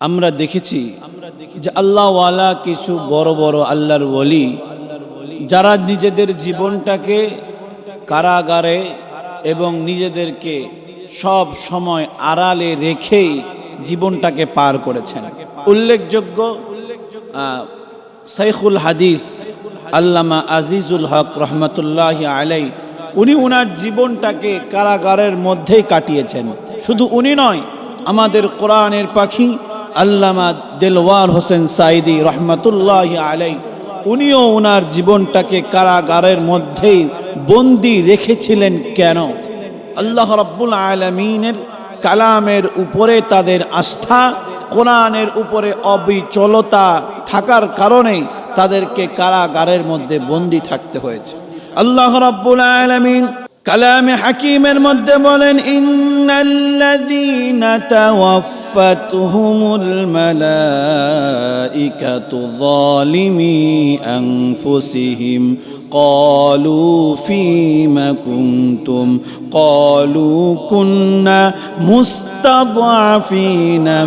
আমরা দেখেছি যে আল্লাহওয়ালা কিছু বড় বড় আল্লাহর বলি যারা নিজেদের জীবনটাকে কারাগারে এবং নিজেদেরকে সব সময় আড়ালে রেখেই জীবনটাকে পার করেছেন। উল্লেখযোগ্য শাইখুল হাদিস আল্লামা আজিজুল হক রহমতুল্লাহ আলাই উনি উনার জীবনটাকে কারাগারের মধ্যেই কাটিয়েছেন। শুধু উনি নয়, আমাদের কোরআনের পাখি আল্লামা দেলওয়ার হোসেন সাইদি রহমতুল্লাহ আলাই উনিও উনার জীবনটাকে কারাগারের মধ্যেই বন্দি রেখেছিলেন কেন? আল্লাহ রব্বুল আলমিনের কালামের উপরে তাদের আস্থা, কোরআনের উপরে অবিচলতা থাকার কারণে তাদেরকে কারাগারের মধ্যে বন্দি থাকতে হয়েছে। আল্লাহ রাব্বুল আলামিন কালামে হাকিমের মধ্যে বলেন ইন্নাল্লাযীনা তাওয়াফাতহুমুল মালাইকাতু যালিমি আনফুসিহিম قالوا فيم كنتم قالوا كنا مستضعفين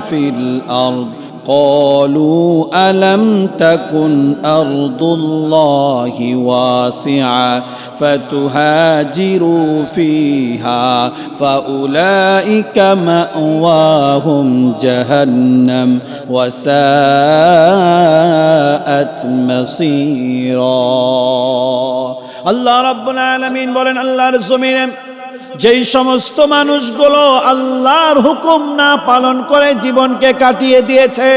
في الأرض قالوا ألم تكن أرض الله واسعة فتهاجروا فيها فأولئك مأواهم جهنم وساءت مصيرا الله رب العالمين বলেন আল্লাহর জমিনে যেই সমস্ত মানুষগুলো আল্লাহর হুকুম না পালন করে জীবনকে কাটিয়ে দিয়েছে,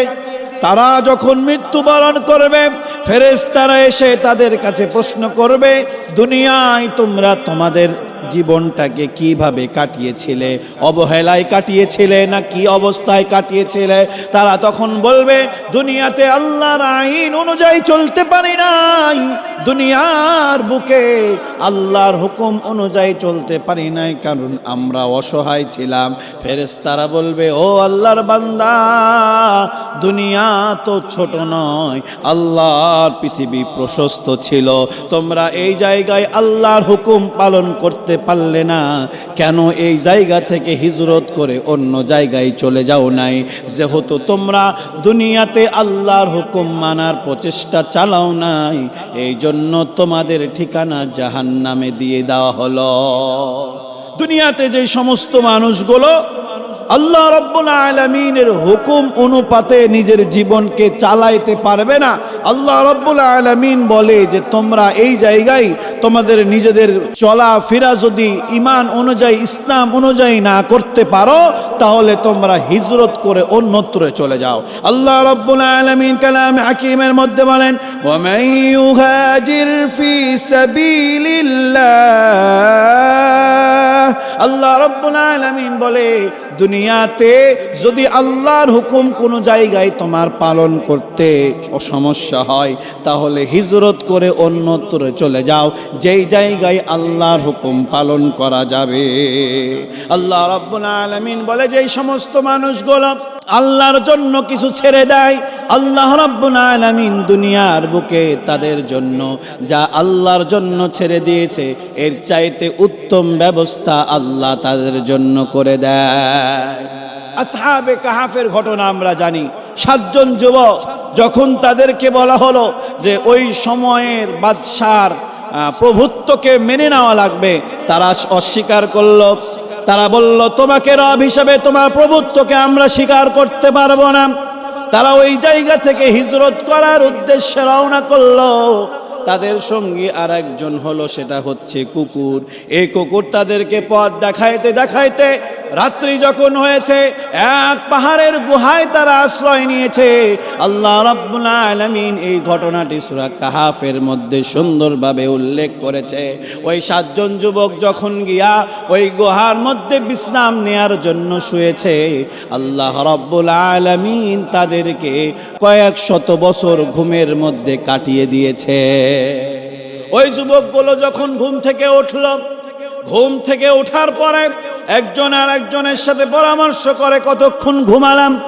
তারা যখন মৃত্যুবরণ করবে ফেরেস্তারা এসে তাদের কাছে প্রশ্ন করবে দুনিয়ায় তোমরা তোমাদের জীবনটাকে কীভাবে কাটিয়েছিলে? অবহেলায় কাটিয়েছিলে না কি অবস্থায় কাটিয়েছিলে? তারা তখন বলবে, দুনিয়াতে আল্লাহর আইন অনুযায়ী চলতে পারি নাই। দুনিয়ার বুকে আল্লাহর হুকুম অনুযায়ী চলতে পারি নাই, কারণ আমরা অসহায় ছিলাম। ফেরেশতারা বলবে, ও আল্লাহর বান্দা, দুনিয়া তো ছোট নয়, আল্লাহর পৃথিবী প্রশস্ত ছিল। তোমরা এই জায়গায় আল্লাহর হুকুম পালন করতে পারলে না। কেন এই জায়গা থেকে হিজরত করে অন্য জায়গায় চলে যাও নাই? যেহেতু তোমরা দুনিয়াতে আল্লাহর হুকুম মানার প্রচেষ্টা চালাও নাই এই জন্য তোমাদের ঠিকানা জাহান নামে দিয়ে দেওয়া হলো। দুনিয়াতে যে সমস্ত মানুষগুলো আল্লাহ রব্বুল আলমিনের হুকুম অনুপাতে নিজের জীবনকে চালাইতে পারবে না। আল্লাহ রব্বুল আলমিন বলে যে, তোমরা এই জায়গায় তোমাদের নিজেদের চলাফেরা যদি ইমান অনুযায়ী, ইসলাম অনুযায়ী না করতে পারো, তাহলে তোমরা হিজরত করে অন্যত্র চলে যাও। আল্লাহ রব্বুল আলমিন কালাম হাকিমের মধ্যে বলেন আল্লাহ রব্বুল আলমিন বলে দুনিয়াতে যদি আল্লাহর হুকুম কোনো জায়গায় তোমার পালন করতে সমস্যা হয়, তাহলে হিজরত করে অন্যত্র চলে যাও, যেই জায়গায় আল্লাহর হুকুম পালন করা যাবে। আল্লাহ রব্বুল আলমিন বলে, যেই সমস্ত মানুষগুলো আল্লাহর জন্য কিছু ছেড়ে দেয়। আল্লাহ রাব্বুল দুনিয়ার বুকে তাদের জন্য যা আল্লাহর জন্য ছেড়ে দিয়েছে, এর চাইতে উত্তম ব্যবস্থা আল্লাহ তাদের জন্য করে দেয়। আসহাবে কাহাফের ঘটনা আমরা জানি। সাতজন যুবক যখন তাদেরকে বলা হলো যে ওই সময়ের বাদশার প্রভুত্বকে মেনে নেওয়া লাগবে, তারা অস্বীকার করল। তারা বলল, তোমাকে রব হিসাবে তোমার প্রভুত্বকে আমরা স্বীকার করতে পারব না। তারা ওই জায়গা থেকে হিজরত করার উদ্দেশ্যে রওনা করল। তাদের সঙ্গী আর একজন হলো, সেটা হচ্ছে কুকুর। এই কুকুর তাদেরকে পথ দেখাইতে দেখাইতে রাত্রি যখন হয়েছে, এক পাহাড়ের গুহায় তারা আশ্রয় নিয়েছে। আল্লাহ রাব্বুল আলামিন এই ঘটনাটি সূরা কাহাফের মধ্যে সুন্দরভাবে উল্লেখ করেছে। ওই সাতজন যুবক যখন গিয়া ওই গুহার মধ্যে বিশ্রাম নেয়ার জন্য শুয়েছে, আল্লাহ রাব্বুল আলামিন তাদেরকে কয়েক শত বছর ঘুমের মধ্যে কাটিয়ে দিয়েছে। ওই যুবকগুলো যখন ঘুম থেকে উঠল, ঘুম থেকে ওঠার পরে একজন আর একজনের সাথে পরামর্শ করে কতক্ষণ ঘুমালাম?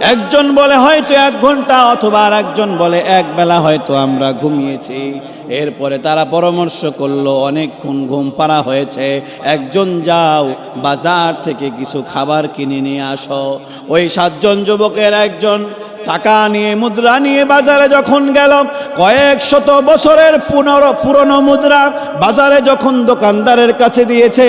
একজন বলে, হয়তো এক ঘণ্টা অথবা আর একজন বলে, এক বেলা হয়তো আমরা ঘুমিয়েছি। এরপরে তারা পরামর্শ করল, অনেকক্ষণ ঘুম পাড়া হয়েছে। একজন যাও, বাজার থেকে কিছু খাবার কিনে নিয়ে আসো। ওই সাতজন যুবকের একজন টাকা নিয়ে, মুদ্রা নিয়ে বাজারে যখন গেল, কয়েক শত বছরের পুনর পুরনো মুদ্রা বাজারে যখন দোকানদারের কাছে দিয়েছে,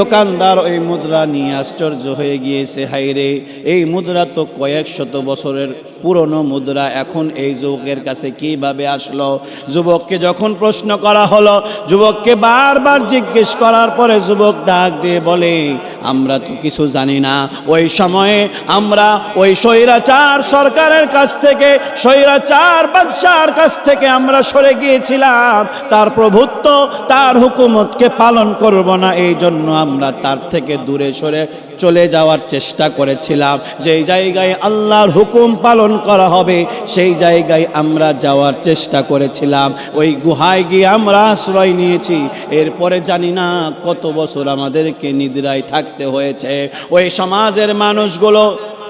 দোকানদার ওই মুদ্রা নিয়ে আশ্চর্য হয়ে গিয়েছে হাইরে এই মুদ্রা তো কয়েক শত বছরের পুরনো মুদ্রা, এখন এই যুবকের কাছে কীভাবে আসলো? যুবককে যখন প্রশ্ন করা হলো, যুবককে বারবার জিজ্ঞেস করার পরে যুবক ডাক দিয়ে বলে আমরা তো কিছু জানি না। ওই সময়ে আমরা ওই স্বৈরাচার সরকারের কাছ থেকে, স্বৈরাচার বাদশার কাছ থেকে আমরা সরে গিয়েছিলাম। তার প্রভুত্ব, তার হুকুমতকে পালন করব না এই জন্য আমরা তার থেকে দূরে সরে চলে যাওয়ার চেষ্টা করেছিলাম। যেই জায়গায় আল্লাহর হুকুম পালন করা হবে, সেই জায়গায় আমরা যাওয়ার চেষ্টা করেছিলাম। ওই গুহায় গিয়ে আমরা আশ্রয় নিয়েছি। এরপরে জানি না কত বছর আমাদেরকে নিদ্রায় থাকতে হয়েছে। ওই সমাজের মানুষগুলো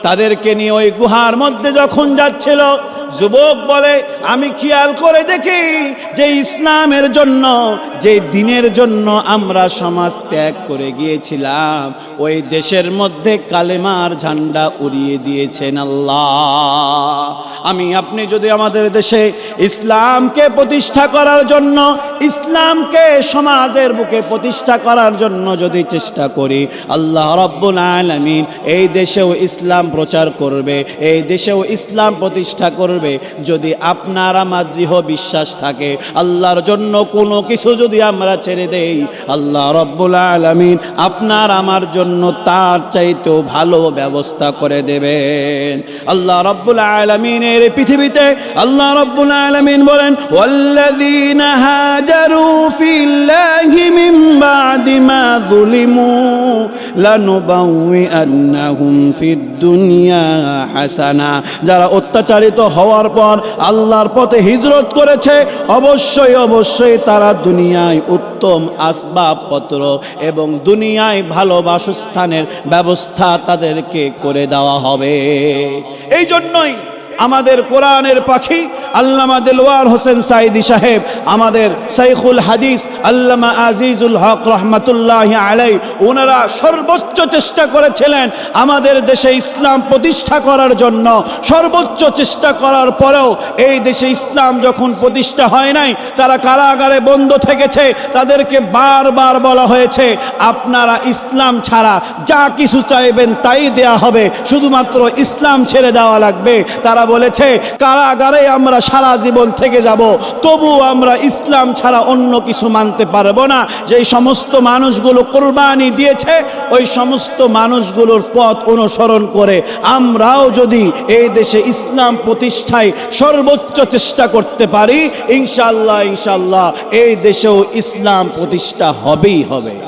তাদেরকে নিয়ে ওই গুহার মধ্যে যখন যাচ্ছিল যুবক বলে, আমি খেয়াল করে দেখি যে ইসলামের জন্য, যে দিনের জন্য আমরা সমাজ ত্যাগ করে গিয়েছিলাম, ওই দেশের মধ্যে কালেমার ঝান্ডা উড়িয়ে দিয়েছেন আল্লাহ। আমি, আপনি যদি আমাদের দেশে ইসলামকে প্রতিষ্ঠা করার জন্য, ইসলামকে সমাজের বুকে প্রতিষ্ঠা করার জন্য যদি চেষ্টা করি, আল্লাহ রব্বুল আলামিন এই দেশেও ইসলাম প্রচার করবে, এই দেশেও ইসলাম প্রতিষ্ঠা করবে। যদি আপনার আমার দৃঢ় বিশ্বাস থাকে, আল্লাহর জন্য কোনো কিছু যদি আমরা ছেড়ে দেই, আল্লাহ রব্বুল আলামিন আপনার আমার জন্য তার চাইতেও ভালো ব্যবস্থা করে দেবেন। আল্লাহ রব্বুল আলামিনের পৃথিবীতে আল্লাহ রব্বুল আলামিন বলেন ফিল্লাহি মিন বাদি মা যুলিমু। লানুবাউইআন্নাহুম ফিদ দুনিয়া হাসানা। যারা অত্যাচারিত হওয়ার পর আল্লাহর পথে হিজরত করেছে, অবশ্যই অবশ্যই তারা দুনিয়ায় উত্তম আসবাবপত্র এবং দুনিয়ায় ভালো বাসস্থানের ব্যবস্থা তাদেরকে করে দেওয়া হবে। এই জন্যই আমাদের কোরআনের পাখি আল্লামা দেলওয়ার হোসেন সাইদি সাহেব, আমাদের সাইখুল হাদিস আল্লামা আজিজুল হক রহমতুল্লাহ আলাই ওনারা সর্বোচ্চ চেষ্টা করেছিলেন আমাদের দেশে ইসলাম প্রতিষ্ঠা করার জন্য। সর্বোচ্চ চেষ্টা করার পরেও এই দেশে ইসলাম যখন প্রতিষ্ঠা হয় নাই, তারা কারাগারে বন্ধ থেকেছে, তাদেরকে বারবার বলা হয়েছে, আপনারা ইসলাম ছাড়া যা কিছু চাইবেন তাই দেয়া হবে, শুধুমাত্র ইসলাম ছেড়ে দেওয়া লাগবে। তারা বলেছে, কারাগারে আমরা সারা জীবন থেকে যাব তবু আমরা ইসলাম ছাড়া অন্য কিছু মানতে পারব না। যেই সমস্ত মানুষগুলো কোরবানি দিয়েছে, ওই সমস্ত মানুষগুলোর পথ অনুসরণ করে আমরাও যদি এই দেশে ইসলাম প্রতিষ্ঠায় সর্বোচ্চ চেষ্টা করতে পারি ইনশাল্লাহ ইনশাল্লাহ এই দেশেও ইসলাম প্রতিষ্ঠা হবেই হবে।